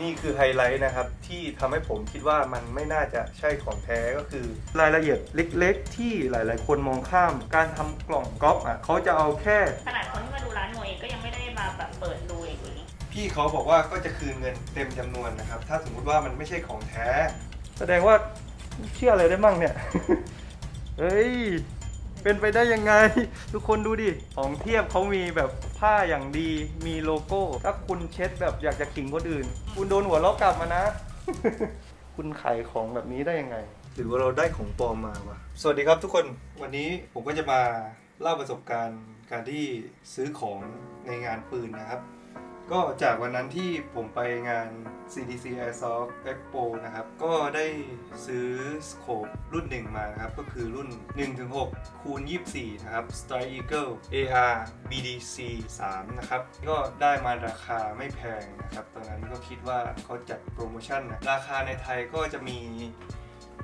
นี่คือไฮไลท์นะครับที่ทำให้ผมคิดว่ามันไม่น่าจะใช่ของแท้ก็คือ รายละเอียดเล็กๆ ที่หลาย ๆ คนมองข้าม การทำกล่องก๊อปอะเขาจะเอาแค่ ขนาดคนที่มาดูร้านโมเองก็ยังไม่ได้มาแบบเปิดดูอย่างนี้ พี่เขาบอกว่าก็จะคืนเงินเต็มจำนวนนะครับ ถ้าสมมุติว่ามันไม่ใช่ของแท้ แสดงว่าเชื่ออะไรได้มั่งเนี่ย เฮ้ย เป็นไปได้ยังไง ทุกคนดูดิ ของเทียบเขามีแบบผ้าอย่างดี มีโลโก้ ถ้าคุณเช็ดแบบอยากจะขิงคนอื่น คุณโดนหัวล้อกลับมานะ คุณขายของแบบนี้ได้ยังไง หรือว่าเราได้ของปลอมมาวะสวัสดีครับทุกคน วันนี้ผมก็จะมาเล่าประสบการณ์การที่ซื้อของในงานปืนนะครับ ก็จากวันนั้นที่ผมไปงาน CDC Airsoft Expo นะครับ ก็ได้ซื้อสโคปรุ่นหนึ่งมานะครับ ก็คือรุ่น 1-6 คูณ 24 นะครับ Strike Eagle AR BDC 3 นะครับ ก็ได้มาราคาไม่แพงนะครับ ตอนนั้นก็คิดว่าเขาจัดโปรโมชั่นนะ ราคาในไทยก็จะมี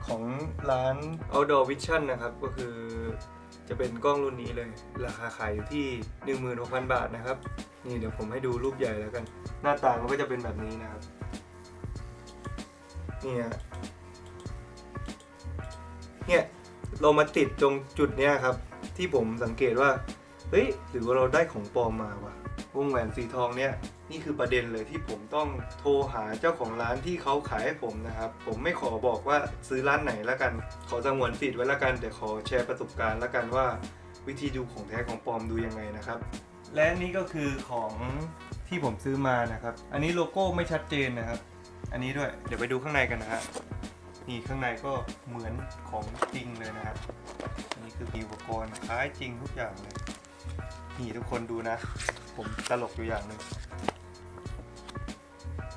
ของร้าน Outdoor Vision นะครับ ก็คือจะเป็นกล้องรุ่นนี้เลย ราคาขายอยู่ที่ 16,000 บาทนะครับ นี่เดี๋ยวผมให้ดูรูปใหญ่แล้วกัน หน้าตามันก็จะเป็นแบบนี้นะครับ นี่ฮะเนี่ยเรามาติดตรงจุดเนี้ยครับ ที่ผมสังเกตว่า เฮ้ย หรือว่าเราได้ของปลอมมาวะวงแหวนสีทองเนี่ยนี่คือประเด็นเลยที่ผมต้องโทรหาเจ้าของร้านที่เขาขายให้ผมนะครับ ผมไม่ขอบอกว่าซื้อร้านไหนแล้วกัน ขอสงวนสิทธิ์ไว้แล้วกันแต่ขอแชร์ประสบการณ์แล้วกันว่า วิธีดูของแท้ของปลอมดูยังไงนะครับ และนี่ก็คือของที่ผมซื้อมานะครับ อันนี้โลโก้ไม่ชัดเจนนะครับ อันนี้ด้วย เดี๋ยวไปดูข้างในกันนะฮะ นี่ข้างในก็เหมือนของจริงเลยนะครับ อันนี้คือมีอุปกรณ์คล้ายจริงทุกอย่างเลย นี่ทุกคนดูนะ ผมตลกอยู่อย่างหนึ่ง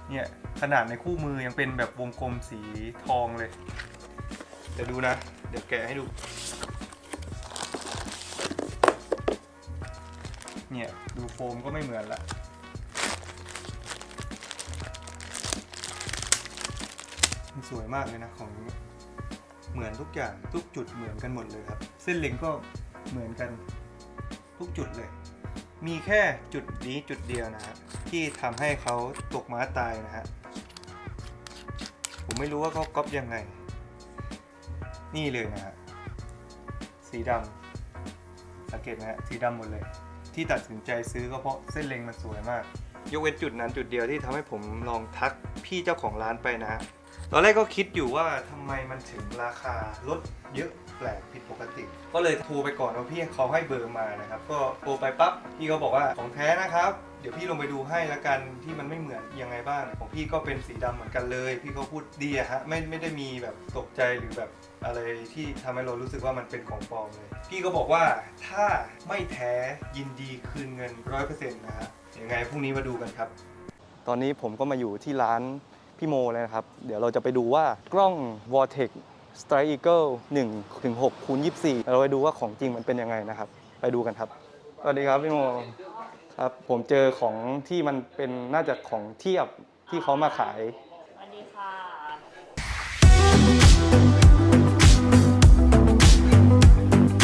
เนี่ยขนาดในคู่มือยังเป็นแบบวงกลมสีทองเลย เดี๋ยวดูนะ เดี๋ยวแกะให้ดู เนี่ย ดูโฟมก็ไม่เหมือนละมันสวยมากเลยนะของเหมือนทุกอย่างทุกจุดเหมือนกันหมดเลยครับ เส้นเล็งก็เหมือนกันทุกจุดเลย มีแค่จุดนี้จุดเดียวนะฮะที่ทำให้เขาตกม้าตายนะฮะผมไม่รู้ว่าเขาก๊อปยังไง นี่เลยนะฮะสีดำสังเกตไหมฮะสีดำหมดเลย ที่ตัดสินใจซื้อก็เพราะเส้นเล็งมันสวยมาก ยกเว้นจุดนั้นจุดเดียวที่ทำให้ผมลองทักพี่เจ้าของร้านไปนะฮะตอนแรกก็คิดอยู่ว่าทำไมมันถึงราคาลดเยอะแปลกผิดปกติ ก็เลยโทรไปก่อนว่าพี่เขาให้เบอร์มานะครับ ก็โทรไปปั๊บพี่เขาบอกว่าของแท้นะครับ เดี๋ยวพี่ลงไปดูให้ละกันที่มันไม่เหมือนยังไงบ้างของพี่ก็เป็นสีดำเหมือนกันเลย พี่เขาพูดดีอะฮะไม่ไม่ได้มีแบบตกใจหรือแบบอะไรที่ทำให้เรารู้สึกว่ามันเป็นของปลอมเลย พี่ก็บอกว่าถ้าไม่แท้ยินดีคืนเงินร้อยเปอร์เซ็นต์นะฮะยังไงพรุ่งนี้มาดูกันครับ ตอนนี้ผมก็มาอยู่ที่ร้านพี่โมเลยนะครับ เดี๋ยวเราจะไปดูว่ากล้อง Vortex Strike Eagle 1ถึง6คูณ24เราไปดูว่าของจริงมันเป็นยังไงนะครับ ไปดูกันครับ สวัสดีครับพี่โม ครับผมเจอของที่มันเป็นน่าจะของเทียบที่เขามาขาย สวัสดีค่ะ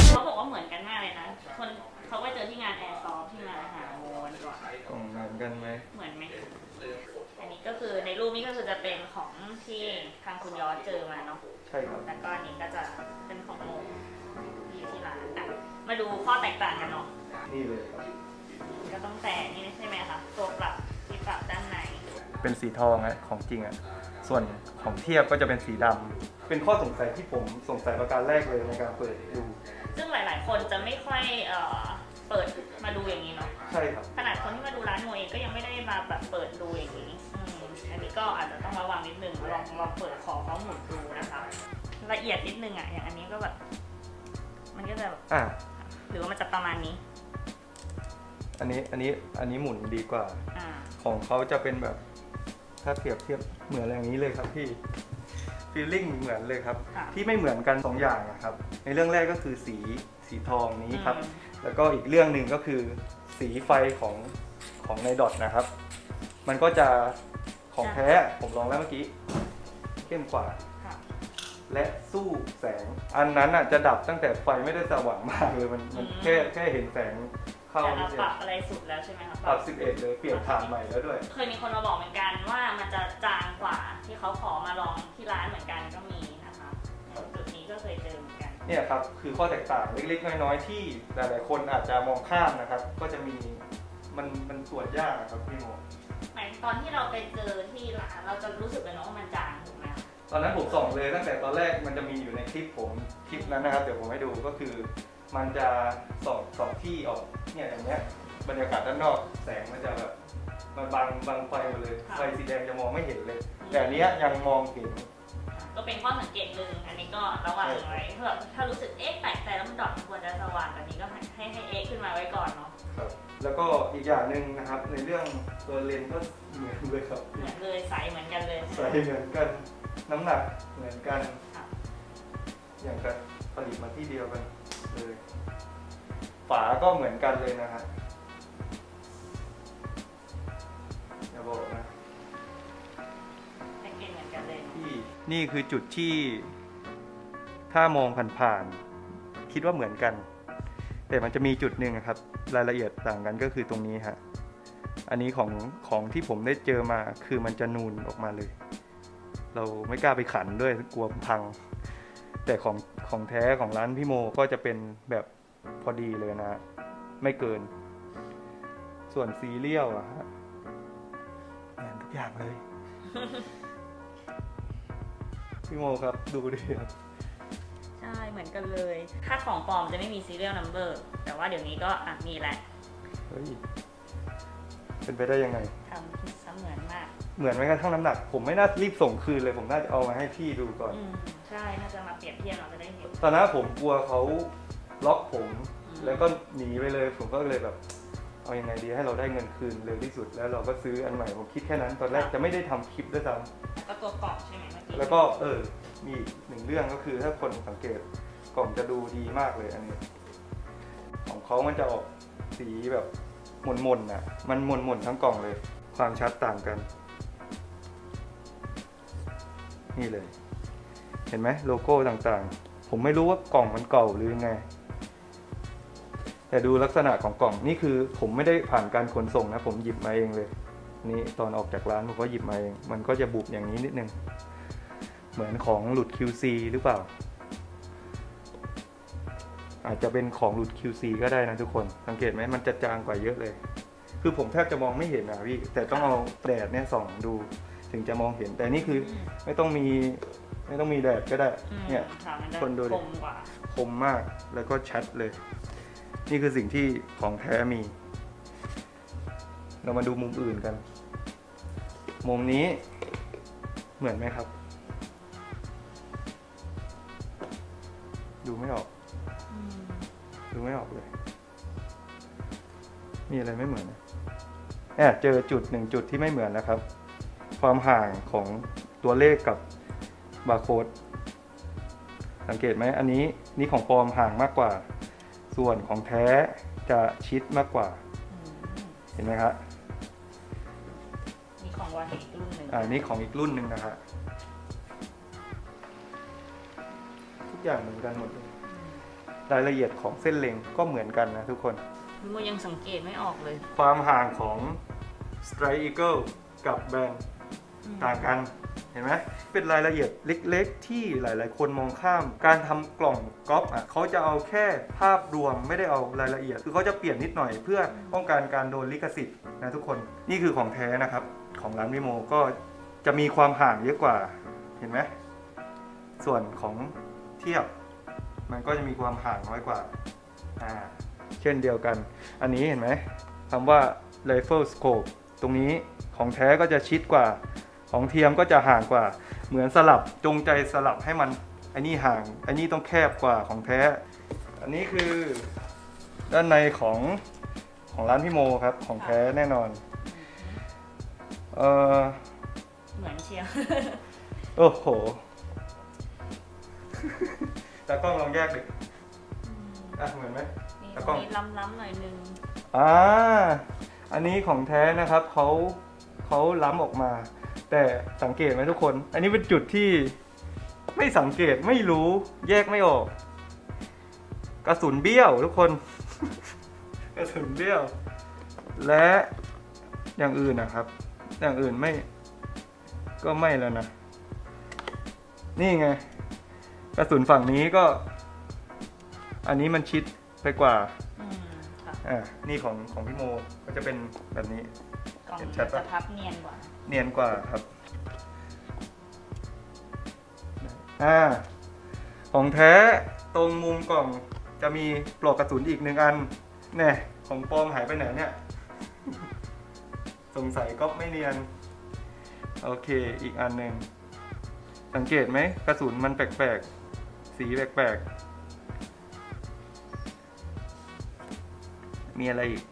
เขาบอกว่าเหมือนกันมากเลยนะ คนเขาไปเจอที่งานแอร์ซอฟที่งานอาหารโมวันก่อนของเหมือนกันไหมเหมือนไหม อันนี้ก็คือในรูปนี้ก็คือจะเป็นของที่ทางคุณยอดเจอมาเนาะ ใช่ครับ แล้วก็อันนี้ก็จะเป็นของโมที่อยู่ที่ร้านอะมาดูข้อแตกต่างกันเนาะ นี่เลยครับ ก็ต้องแต่นี่ใช่ไหมคะตัวปรับที่ปรับด้านในเป็นสีทองอะของจริงอะส่วนของเทียบก็จะเป็นสีดำเป็นข้อสงสัยที่ผมสงสัยประการแรกเลยในการเปิดดูซึ่งหลาย ๆ คนจะไม่ค่อยเอ่อเปิดมาดูอย่างนี้เนาะใช่ครับ ขนาดคนที่มาดูร้านโมเองก็ยังไม่ได้มาแบบเปิดดูอย่างนี้อืมอันนี้ก็อาจจะต้องระวังนิดนึงลองลองเปิดของเขาหมุนดูนะคะละเอียดนิดนึงอะอย่างอันนี้ก็แบบ มันก็จะแบบอะหรือว่ามันจะประมาณนี้ อันนี้อันนี้อันนี้หมุนดีกว่า อ่าของเขาจะเป็นแบบ ถ้าเปรียบเทียบเหมือนอย่างนี้เลยครับพี่ฟีลลิ่งเหมือนเลยครับ ค่ะ ที่ไม่เหมือนกันสองอย่างนะครับ ในเรื่องแรกก็คือสีสีทองนี้ครับ อืม แล้วก็อีกเรื่องหนึ่งก็คือสีไฟของของในดอทนะครับ มันก็จะของแท้ผมลองแล้วเมื่อกี้ เข้มกว่า ค่ะ และสู้แสง อันนั้นอะจะดับตั้งแต่ไฟไม่ได้สว่างมากเลยมันมันอืม แค่แค่เห็นแสง เข้าปรับอะไรสุดแล้วใช่ไหมคะปรับ 11 เลยเปลี่ยนฐานใหม่แล้วด้วย เคยมีคนมาบอกเหมือนกันว่ามันจะจางกว่าที่เขาขอมาลองที่ร้านเหมือนกันก็มีนะคะจุดนี้ก็เคยเจอเหมือนกัน เนี่ยครับคือข้อแตกต่างเล็กๆ น้อยๆที่หลายๆคนอาจจะมองข้ามนะครับ ก็จะมีมันมันตรวจยากครับพี่โมหมายตอนที่เราไปเจอที่ร้านเราจะรู้สึกเลยเนาะว่ามันจางถูกไหมตอนนั้นผมส่องเลยตั้งแต่ตอนแรกมันจะมีอยู่ในคลิปผมคลิปนั้นนะครับ เดี๋ยวผมให้ดูก็คือ มันจะส่องส่องที่ออกเนี่ยอย่างเงี้ยบรรยากาศด้านนอกแสงมันจะแบบมันบังบังไฟหมดเลยไฟสีแดงจะมองไม่เห็นเลย แต่อันเนี้ยยังมองเห็น ก็เป็นข้อสังเกตหนึ่งอันนี้ก็ระวังไว้เพื่อถ้ารู้สึกเอ๊ะแปลกใจแล้วมันดอดควรจะสว่างแบบนี้ก็ให้ให้ให้เอ๊ะขึ้นมาไว้ก่อนเนาะครับแล้วก็อีกอย่างหนึ่งนะครับในเรื่องตัวเลนส์ก็เหมือนเลยครับเหมือนเลยใสเหมือนกันเลย ใส่เหมือนกัน น้ำหนักเหมือนกันค่ะอย่างกับผลิตมาที่เดียวกัน เลย ฝาก็เหมือนกันเลยนะฮะอย่าบอกนะแพ็กเกจเหมือนกันเลยเนอะที่นี่คือจุดที่ ถ้ามองผ่านๆคิดว่าเหมือนกัน แต่มันจะมีจุดหนึ่งอะครับ รายละเอียดต่างกันก็คือตรงนี้ฮะอันนี้ของของที่ผมได้เจอมาคือมันจะนูนออกมาเลย เราไม่กล้าไปขันด้วยกลัวพัง แต่ของของแท้ของร้านพี่โมก็จะเป็นแบบพอดีเลยนะฮะไม่เกิน ส่วนซีเรียลอะฮะเหมือนทุกอย่างเลย พี่โมครับดูดิครับใช่เหมือนกันเลย ถ้าของปลอมจะไม่มี serial number แต่ว่าเดี๋ยวนี้ก็อะมีแหละ เฮ้ย เป็นไปได้ยังไง เหมือนแม้กระทั่งน้ำหนัก ผมไม่น่ารีบส่งคืนเลย ผมน่าจะเอามาให้พี่ดูก่อน อืมใช่น่าจะมาเปรียบเทียบเราจะได้เห็นตอนนั้นผมกลัวเขาล็อกผมอืมแล้วก็หนีไปเลย ผมก็เลยแบบ เอายังไงดีให้เราได้เงินคืนเร็วที่สุด แล้วเราก็ซื้ออันใหม่ผมคิดแค่นั้น ตอนแรกจะไม่ได้ทำคลิปด้วยซ้แล้วก็ตัวกล่องใช่ไหมเมื่อกี้ำแล้วก็เออมีอีกหนึ่งเรื่องก็คือถ้าคนสังเกตกล่องจะดูดีมากเลยอันนี้ ของเขามันจะออกสีแบบหม่นๆน่ะ มันหม่นๆทั้งกล่องเลย ความชัดต่างกัน นี่เลย เห็นไหมโลโก้ต่างๆ ผมไม่รู้ว่ากล่องมันเก่าหรือยังไง แต่ดูลักษณะของกล่องนี่คือผมไม่ได้ผ่านการขนส่งนะ ผมหยิบมาเองเลย นี่ตอนออกจากร้านผมก็หยิบมาเอง มันก็จะบุบอย่างนี้นิดนึง เหมือนของหลุด QC หรือเปล่า อาจจะเป็นของหลุด QC ก็ได้นะทุกคน สังเกตไหมมันจะจางกว่าเยอะเลย คือผมแทบจะมองไม่เห็นนะพี่ แต่ต้องเอาแดดเนี่ยส่องดู ถึงจะมองเห็นแต่นี่คือม ไม่ต้องมีไม่ต้องมีแดดก็ได้อืมเนี่ย ค่ะมันจะคนดูดิ คมกว่าคมมากแล้วก็ชัดเลย นี่คือสิ่งที่ของแท้มี เรามาดูมุมอื่นกัน มุมนี้เหมือนไหมครับ ดูไม่ออก อืมดูไม่ออกเลย มีอะไรไม่เหมือนนะแอบเจอจุดหนึ่งจุดที่ไม่เหมือนนะครับ ความห่างของตัวเลขกับบาร์โค้ดสังเกตไหมอันนี้นี่ของปลอมห่างมากกว่า ส่วนของแท้จะชิดมากกว่าอืมเห็นไหมครับนี่ของวันอีกรุ่นหนึ่งอ่านี่ของอีกรุ่นหนึ่งนะฮะทุกอย่างเหมือนกันหมดเลยอืมรายละเอียดของเส้นเล็งก็เหมือนกันนะทุกคนพี่โมยังสังเกตไม่ออกเลย ความห่างของ Strike Eagle กับแบรนด์อืม ต่างกันเห็นไหมเป็นรายละเอียดเล็ก ๆ ที่หลาย ๆ คนมองข้าม การทำกล่องก๊อปอะเขาจะเอาแค่ภาพรวมไม่ได้เอารายละเอียด คือเขาจะเปลี่ยนนิดหน่อยเพื่อป้องกันการโดนลิขสิทธิ์นะทุกคนนี่คือของแท้นะครับ ของร้านวิโมก็จะมีความห่างเยอะกว่าเห็นไหมส่วนของเทียบ มันก็จะมีความห่างน้อยกว่าอ่าเช่นเดียวกัน อันนี้เห็นไหมคำว่า rifle scope ตรงนี้ของแท้ก็จะชิดกว่า ของเทียมก็จะห่างกว่าเหมือนสลับจงใจสลับให้มันอันนี้ห่างอันนี้ต้องแคบกว่าของแท้ อันนี้คือด้านในของของร้านพี่โมครับของแท้แน่นอนเออเหมือนเชียวโอ้โหตากล้องลองแยกดิอะเหมือนไหมนี่แล้วตก็รงนี้ล้ำๆหน่อยนึงอ่าอันนี้ของแท้นะครับเขาเขาล้ำออกมา แต่สังเกตไหมทุกคน อันนี้เป็นจุดที่ไม่สังเกตไม่รู้แยกไม่ออก กระสุนเบี้ยวทุกคน กระสุนเบี้ยว และอย่างอื่นนะครับ อย่างอื่นไม่ ก็ไม่แล้วนะ นี่ไง กระสุนฝั่งนี้ก็ อันนี้มันชิดไปกว่าอืมค่ะอ่านี่ของของพี่โมก็จะเป็นแบบนี้ กล่องเห็นมันชัดปะจะพับเนียนกว่า เนียนกว่าครับ อ่า ของแท้ตรงมุมกล่องจะมีปลอกกระสุนอีกหนึ่งอัน แน่ของปลอมหายไปไหนเนี่ย สงสัยก็ไม่เนียน โอเค อีกอันหนึ่ง สังเกตไหมกระสุนมันแปลกๆ สีแปลกๆ มีอะไรอีก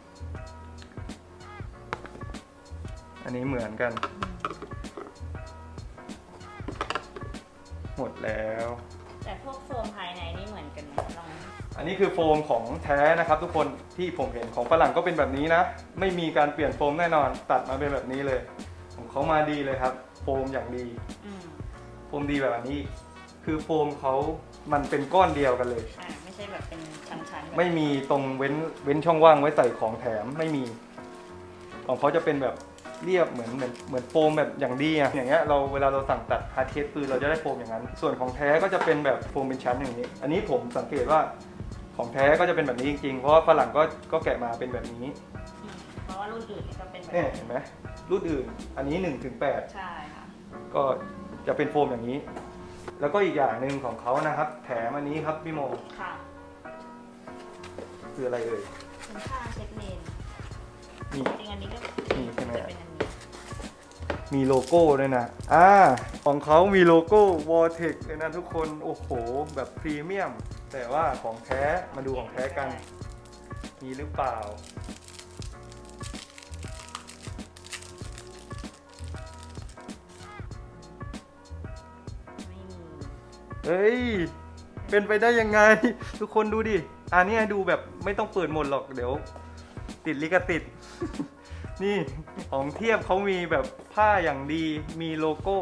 อันนี้เหมือนกัน หมดแล้ว แต่พวกโฟมภายในนี่เหมือนกันไหมลองอันนี้คือโฟมของแท้นะครับ ทุกคนที่ผมเห็นของฝรั่งก็เป็นแบบนี้นะ ไม่มีการเปลี่ยนโฟมแน่นอน ตัดมาเป็นแบบนี้เลย ของเขามาดีเลยครับ โฟมอย่างดี อืมโฟมดีแบบนี้ คือโฟมเขามันเป็นก้อนเดียวกันเลย อ่าไม่ใช่แบบเป็นชั้นๆแบบไม่มีตรงเว้นเว้นช่องว่างไว้ใส่ของแถมไม่มี ของเขาจะเป็นแบบ เรียบเหมือนเหมือนเหมือนโฟมแบบอย่างดีอะอย่างเงี้ยเราเวลาเราสั่งตัดฮาร์ดเคสปืนเราจะได้โฟมอย่างนั้น ส่วนของแท้ก็จะเป็นแบบโฟมเป็นชั้นอย่างนี้ อันนี้ผมสังเกตว่าของแท้ก็จะเป็นแบบนี้จริงๆ เพราะว่าฝรั่งก็ก็แกะมาเป็นแบบนี้อืมเพราะว่ารุ่นอื่นนี่ก็เป็นแบบเนี่ยเห็นไหมรุ่นอื่น อันนี้1นถึงแใช่ค่ะก็จะเป็นโฟมอย่างนี้ แล้วก็อีกอย่างหนึ่งของเขานะครับ แถมอันนี้ครับพี่โมค่ะคืออะไรเอ่ยเป็นผ้าเช็ดเลน นี่ จริงๆอันนี้ก็นี่ใช่ไหม จะเป็นอันนี้มีโลโก้ด้วยนะ อ่า ของเขามีโลโก้ v o r t e x เลยนะทุกคน โอ้โห แบบพรีเมียม แต่ว่าของแท้ มาดูของแท้กัน มีหรือเปล่า ไม่มีเฮ้ย เป็นไปได้ยังไง ทุกคนดูดิ อันนี้ให้ดูแบบไม่ต้องเปิดหมดหรอก เดี๋ยว ติดลิขติด นี่ของเทียบเขามีแบบผ้าอย่างดีมีโลโก้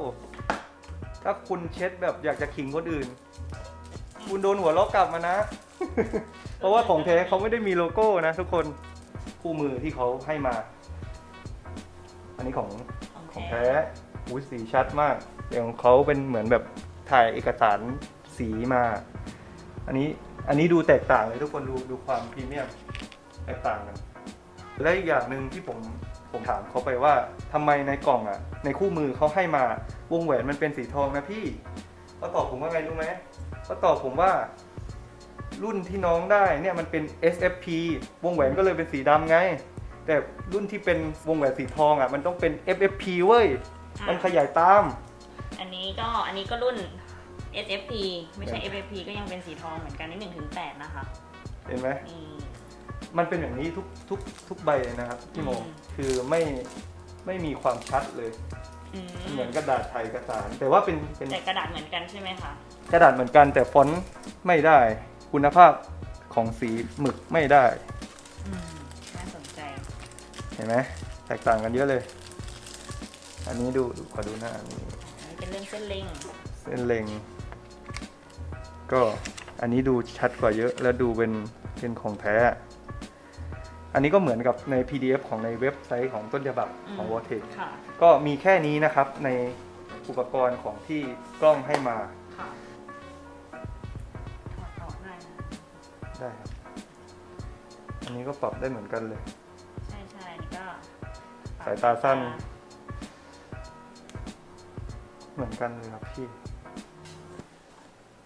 ถ้าคุณเช็ดแบบอยากจะขิงคนอื่น คุณโดนหัวล้อกลับมานะ เพราะว่าของแท้เขาไม่ได้มีโลโก้นะทุกคนคู่มือที่เขาให้มา อันนี้ของของของแท้แท้อุ้ยสีชัดมากแต่ของเขาเป็นเหมือนแบบถ่ายเอกสารสีมา อันนี้อันนี้ดูแตกต่างเลยทุกคนดูดูความพรีเมียมแตกต่างกัน และอีกอย่างหนึ่งที่ผมผมถามเขาไปว่าทำไมในกล่องอะ ในคู่มือเขาให้มาวงแหวนมันเป็นสีทองนะพี่เขาตอบผมว่าไงรู้ไหมเขาตอบผมว่า รุ่นที่น้องได้เนี่ยมันเป็น SFP วงแหวนก็เลยเป็นสีดำไง แต่รุ่นที่เป็นวงแหวนสีทองอะ มันต้องเป็น FFP เว้ยอะมันขยายตาม อันนี้ก็อันนี้ก็รุ่น SFP ไม่ใช่เนี่ย FFP ก็ยังเป็นสีทองเหมือนกันนี่หนึ่งถึงแปดนะคะ เห็นไหมนี่ มันเป็นอย่างนี้ทุกทุกทุกใบเลยนะครับพี่โมอืม คือไม่ไม่มีความชัดเลย อืมเหมือนกระดาษไทยเอกสารแต่ว่าเป็นเป็นแต่กระดาษเหมือนกันใช่ไหมคะ กระดาษเหมือนกันแต่ฟอนต์ไม่ได้ คุณภาพของสีหมึกไม่ได้ อืมน่าสนใจ เห็นไหมแตกต่างกันเยอะเลย อันนี้ดูดูขอดูหน้าอันนี้อันนี้เป็นเรื่องเส้นเล็งเส้นเล็ง ก็อันนี้ดูชัดกว่าเยอะ แล้วดูเป็นเป็นของแท้ อันนี้ก็เหมือนกับใน PDF ของในเว็บไซต์ของต้นฉบับของ w a t e c ค่ะก็มีแค่นี้นะครับในอุปกรณ์ของที่กล้องให้มาค่ะถอดออกได้นะได้ครับ อันนี้ก็ปรับได้เหมือนกันเลย ใช่ใช่อันนี่ก็สายตาสั้น เหมือนกันเลยครับพี่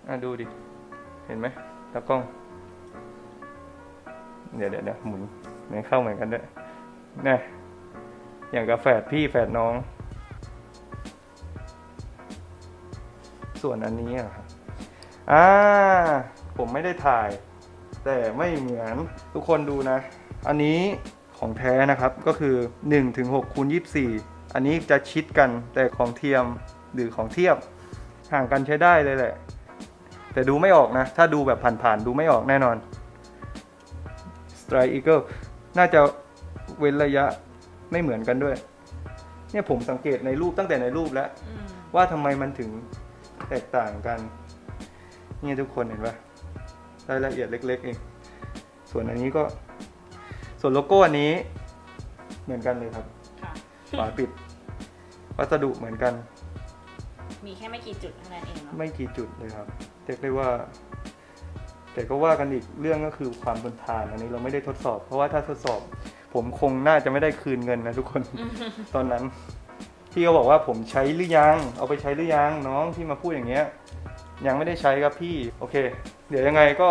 อะดูดิ เห็นไหมตากล้อง เดี๋ยวเดี๋ยวเดี๋ยวหมุนไม่เข้าเหมือนกันด้วยนี่อย่างกับแฝดพี่แฝดน้อง ส่วนอันนี้อะครับอ่าผมไม่ได้ถ่าย แต่ไม่เหมือนทุกคนดูนะ อันนี้ของแท้นะครับก็คือ1ถึง6คูณ24 อันนี้จะชิดกันแต่ของเทียมหรือของเทียบห่างกันใช้ได้เลยแหละ แต่ดูไม่ออกนะ ถ้าดูแบบผ่านๆดูไม่ออกแน่นอน Strike Eagle น่าจะเว้นระยะไม่เหมือนกันด้วย เนี่ยผมสังเกตในรูปตั้งแต่ในรูปแล้ว อืมว่าทำไมมันถึงแตกต่างกันนี่ทุกคนเห็นปะรายละเอียดเล็ก ๆ เอง ส่วนอันนี้ก็ ส่วนโลโก้อันนี้ เหมือนกันเลยครับ ค่ะ ฝาปิด วัสดุเหมือนกัน มีแค่ไม่กี่จุดเท่านั้นเองเนาะ ไม่กี่จุดเลยครับเรียกได้ว่า แต่ก็ว่ากันอีกเรื่องก็คือความทนทานอันนี้เราไม่ได้ทดสอบ เพราะว่าถ้าทดสอบ ผมคงน่าจะไม่ได้คืนเงินนะทุกคนตอนนั้นพี่ก็บอกว่าผมใช้หรือยัง เอาไปใช้หรือยังน้องที่มาพูดอย่างเงี้ย ยังไม่ได้ใช้ครับพี่โอเค เดี๋ยวยังไงก็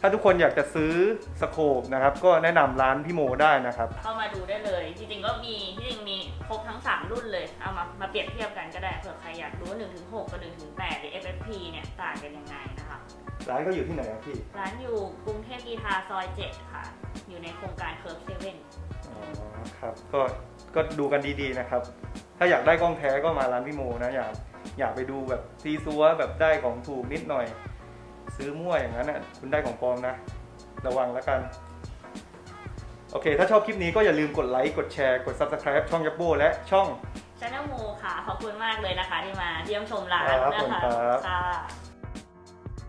ถ้าทุกคนอยากจะซื้อสโคปนะครับ ก็แนะนำร้านพี่โมได้นะครับ เข้ามาดูได้เลย จริงๆก็มีที่จริงมีครบทั้ง 3 รุ่นเลย เอามามาเปรียบเทียบกันก็ได้เผื่อใครอยากรู้ว่า1ถึง6กับ1ถึง8หรือ FFP เนี่ยต่างกันยังไงนะคะ ร้านก็อยู่ที่ไหนครับพี่ร้านอยู่กรุงเทพกีทาซอย7ค่ะ อยู่ในโครงการเคิร์ฟเซเว่นอ๋อครับก็ก็ดูกันดีๆนะครับ ถ้าอยากได้กล้องแท้ก็มาร้านพี่โมนะอย่าอย่าไปดูแบบซีซัวแบบได้ของถูกนิดหน่อย ซื้อมั่วอย่างนั้นน่ะคุณได้ของปลอมนะ ระวังแล้วกัน โอเค ถ้าชอบคลิปนี้ก็อย่าลืมกดไลค์กดแชร์กด Subscribe ช่องยับโบและช่อง ชาแนลโมค่ะ ขอบคุณมากเลยนะคะที่มาเยี่ยมชมร้านครับนะผมคะครับ ค่ะ